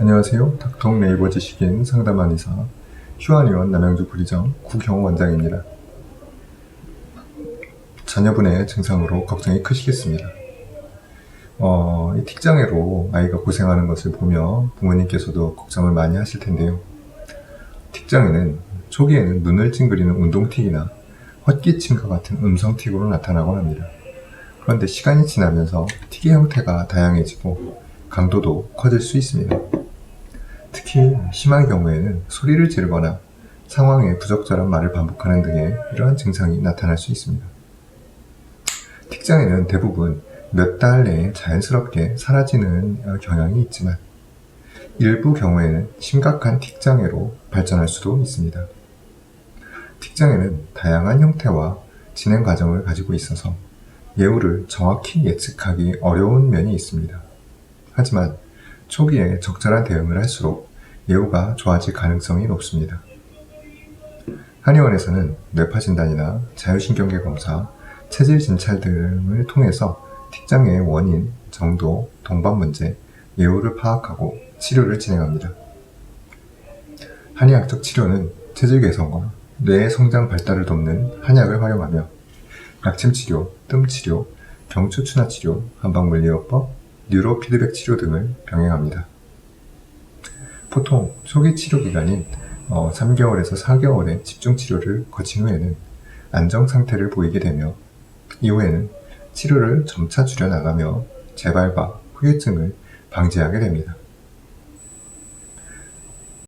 안녕하세요. 닥통 네이버 지식인 상담한 의사 휴안 의원 남양주 구리정 구경호 원장입니다. 자녀분의 증상으로 걱정이 크시겠습니다. 어, 이 틱장애로 아이가 고생하는 것을 보며 부모님께서도 걱정을 많이 하실 텐데요. 틱장애는 초기에는 눈을 찡그리는 운동틱이나 헛기침과 같은 음성틱으로 나타나곤 합니다. 그런데 시간이 지나면서 틱의 형태가 다양해지고 강도도 커질 수 있습니다. 특히 심한 경우에는 소리를 지르거나 상황에 부적절한 말을 반복하는 등의 이러한 증상이 나타날 수 있습니다. 틱장애는 대부분 몇 달 내에 자연스럽게 사라지는 어, 경향이 있지만 일부 경우에는 심각한 틱장애로 발전할 수도 있습니다. 틱장애는 다양한 형태와 진행 과정을 가지고 있어서 예후를 정확히 예측하기 어려운 면이 있습니다. 하지만 초기에 적절한 대응을 할수록 예후가 좋아질 가능성이 높습니다. 한의원에서는 뇌파 진단이나 자율신경계 검사, 체질 진찰 등을 통해서 틱장애의 원인, 정도, 동반 문제, 예후를 파악하고 치료를 진행합니다. 한의학적 치료는 체질 개선과 뇌의 성장 발달을 돕는 한약을 활용하며 약침 치료, 뜸 치료, 경추 추나 치료, 한방물리요법, 뉴로 피드백 치료 등을 병행합니다. 보통 초기 치료 기간인 3개월에서 4개월의 집중 치료를 거친 후에는 안정 상태를 보이게 되며 이후에는 치료를 점차 줄여나가며 재발과 후유증을 방지하게 됩니다.